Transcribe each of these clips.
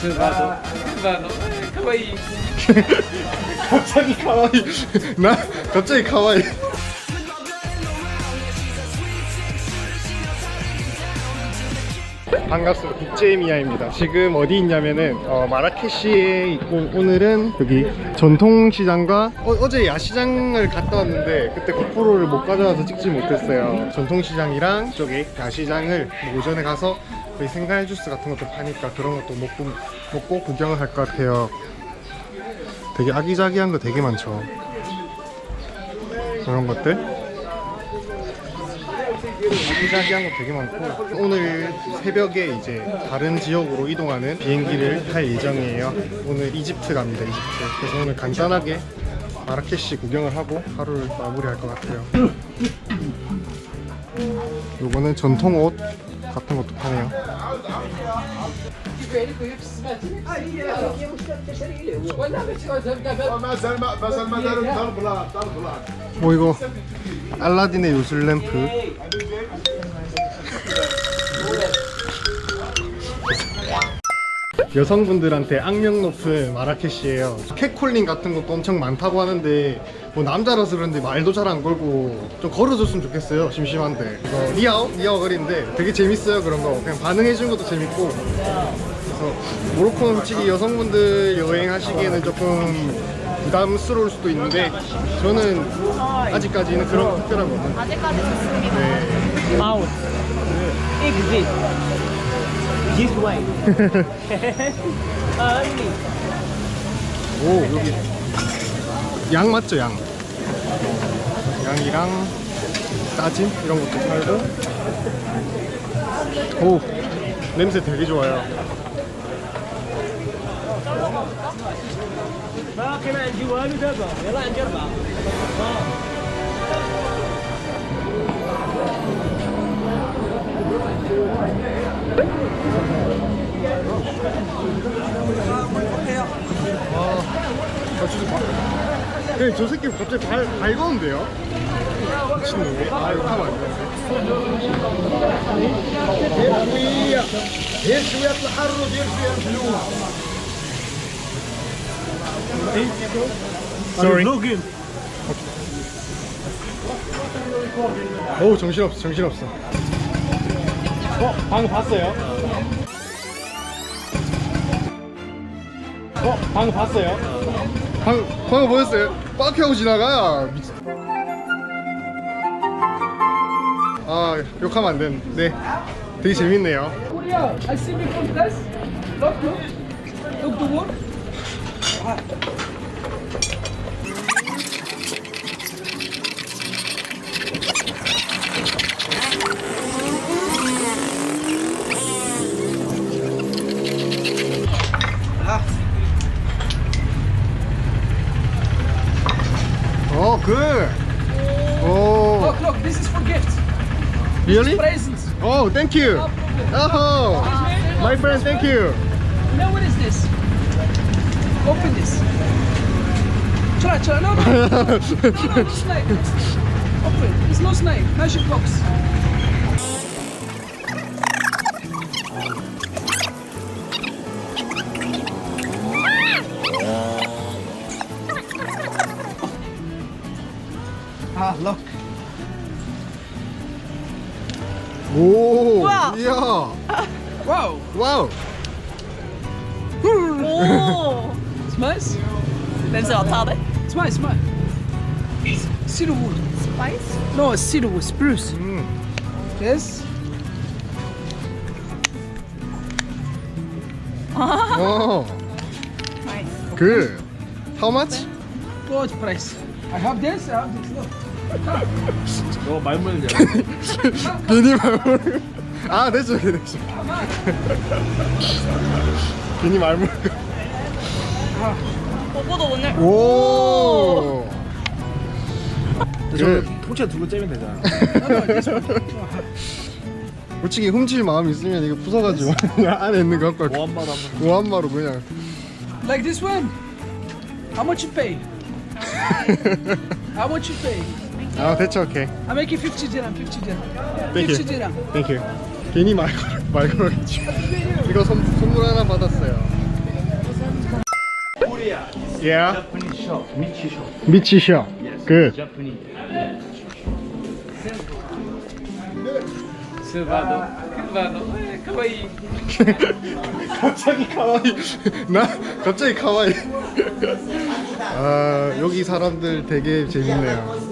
Vado, vado. Kawaii. 갑자기 카와이 나? 갑자기 카와이 반갑습니다. 국제미아입니다. 지금 어디 있냐면은 어, 마라케시에 있고 오늘은 여기 전통시장과 어, 제 야시장을 갔다 왔는데 그때 고프로를 못 가져와서 찍지 못했어요. 전통시장이랑 저기 야시장을 오전에 가서 여기 생과일 주스 같은 것도 파니까 그런 것도 먹고, 먹고 구경을 할 것 같아요 되게 아기자기한 거 되게 많죠. 그런 것들. 아기자기한 거 되게 많고 오늘 새벽에 이제 다른 지역으로 이동하는 비행기를 탈 예정이에요. 오늘 이집트 갑니다. 이집트. 그래서 오늘 간단하게 마라케시 구경을 하고 하루를 마무리할 것 같아요. 요거는 전통 옷 같은 것도 파네요. 뭐 이거 알라딘의 요술 램프 여성분들한테 악명 높은 마라케시예요 캣콜링 같은 것도 엄청 많다고 하는데 뭐 남자라서 그런지 말도 잘 안 걸고 좀 걸어줬으면 좋겠어요 심심한데 이거 리아오? 리아오 거리인데 되게 재밌어요 그런 거 그냥 반응해 주는 것도 재밌고 그래서 모로코는 솔직히 여성분들 여행하시기에는 조금 부담스러울 수도 있는데 저는 아직까지는 그런 특별한 거 없는 아직까지 좋습니다. 네. Out. Exit. This way. 아, 여기. 오 여기 양 맞죠 양 양이랑 따짐 이런 것도 팔고 오 냄새 되게 좋아요 아, 그냥 지금 와도 되고, 연락 안 잡아. 네, 저 새끼 갑자기 발, 발거는데요? 미친놈이 아 이거 하면 안 되는데 Sorry. 어우 정신없어 정신없어 어? 방금 봤어요? 어? 방금 봤어요? 방금, 방금 보였어요? 빡 하고 지나가 미친 아 욕하면 안 되는데 네 되게 재밌네요 Korea, I see me from this. Look, look. Look the wood. 어 Really? Presents. Oh, thank you. Oh, my friend, thank you. Now what is this? Open this. Try, try. No, no. no, no, no snake. Open. It's no snake. Magic box. 오 우와. 이야 Wow. 와우 오. It's nice. 냄새 맡아야 돼? Smile, smile. Cedar wood. 스파이스? No, it's cedar wood. Spruce. 음. Yes. 어 나이스. 그 how much? Good price. I have this. I have this. Look. 너 말문을 열. 괜히 말물 아 됐죠 됐죠 괜히 말물 오빠도 오늘. 오저 통째 두고 째면 되잖아. 솔직히 훔칠 마음 있으면 이거 부숴가지고 그냥 안에 있는 거 갖고 갈게. 보안바도 한번. 무한마로 그냥 Like this one. How much you pay? How much you pay? 아 됐죠 오케이 I make you 50 dirham. 50 dirham. Thank 50 you. dirham. 땡큐 괜히 말, 걸- 말 걸어가지고 이거 선, 선물 하나 받았어요 Yeah. Japanese shop, Michi shop. 미치 셔. Good. Japanese. Silvado. Silvado. Eh, kawaii. 갑자기 카와이. 나 갑자기 카와이. 아 여기 사람들 되게 재밌네요.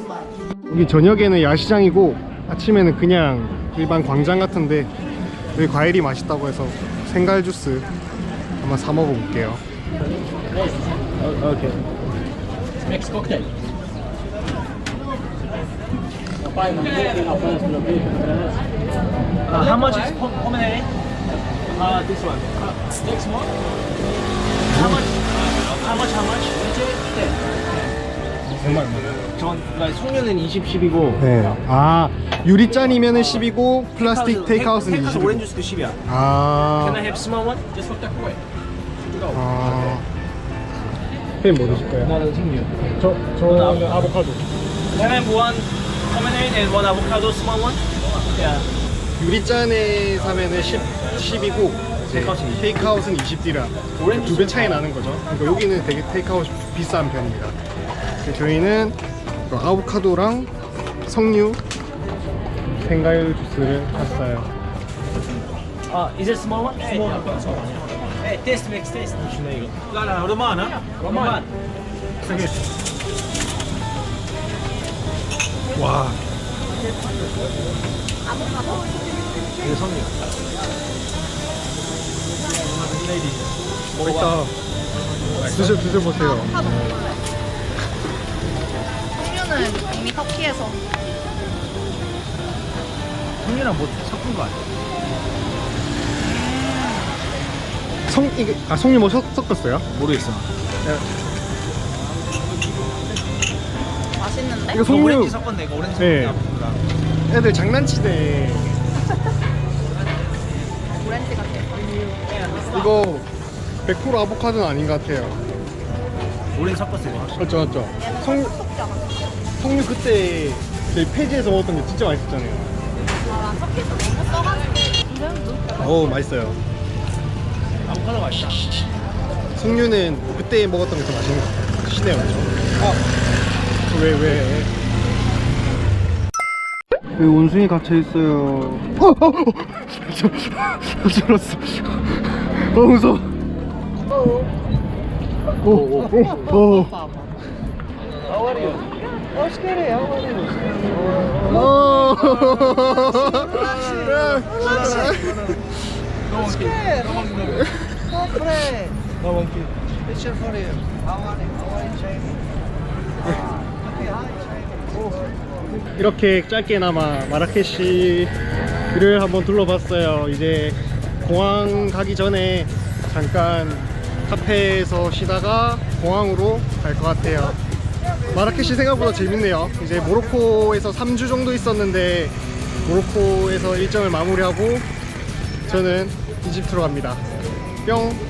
여기 저녁에는 야시장이고 아침에는 그냥 일반 광장 같은데 여기 과일이 맛있다고 해서 생갈 주스 한번 사 먹어볼게요. Next cocktail. Uh, how much is pom- pomade? Uh, this one. Uh, next one. How much? How much? How much? 정말 전 그러니까 송유는 20, 10이고 네. 아 유리잔이면은 10이고 플라스틱 테이크아웃은 테이크아웃 20. 오렌지 주스 10이야. Can I 아. have small one? Just for takeaway. 아. 팬뭐 드실까요? 나는 송유. 저, 저 아보카도. Can I have one pomade and one avocado small one? Yeah. 유리잔에 사면은 10, 10이고 테이크아웃은 20. 테이크아웃은 20디라 두배 차이 나는 거죠. 그러니까 여기는 되게 테이크아웃 비싼 편입니다. 저희는 아보카도랑 석류 생과일 주스를 샀어요. Uh, is it small one? Small one. Small one. Hey, taste makes taste. La la romana. Romana. 와. 이게 성이야. 맛있다. 드셔 드셔 보세요. 성류는 이미 터키에서 성류랑 뭐 섞은 거 아니야? 성 이게 아 석류 뭐 섞, 섞었어요? 모르겠어. 맛있는데? 이거 이거 오렌지 섞었네. 이거 오렌지 네. 섞었나 보다. 애들 장난치네. 오렌지 같아. 이거 100% 아보카도는 아닌 것 같아요. 오렌지 섞었어 이거. 맞죠 맞죠. 성 섞지 않았어. 석류 그때 저희 폐지에서 먹었던 게 진짜 맛있었잖아요. 아, 터키에서 너무 써가지고. 이름도 어 맛있어요. 아보카도 맛있다. 석류는 그때 먹었던 게 더 맛있는 것 같아요. 시내 맞죠? 아, 왜 왜? 왜 원숭이 갇혀 있어요? 어, 어, 어, 저, 저, 저랬어. 어 무서워. 오, 오, 오, 오. 어. 이렇게 짧게나마 마라케시를 한번 둘러봤어요. 이제 공항 가기 전에 잠깐 카페에서 쉬다가 공항으로 갈 것 같아요. 마라케시 생각보다 재밌네요. 이제 모로코에서 3주 정도 있었는데 모로코에서 일정을 마무리하고 저는 이집트로 갑니다. 뿅!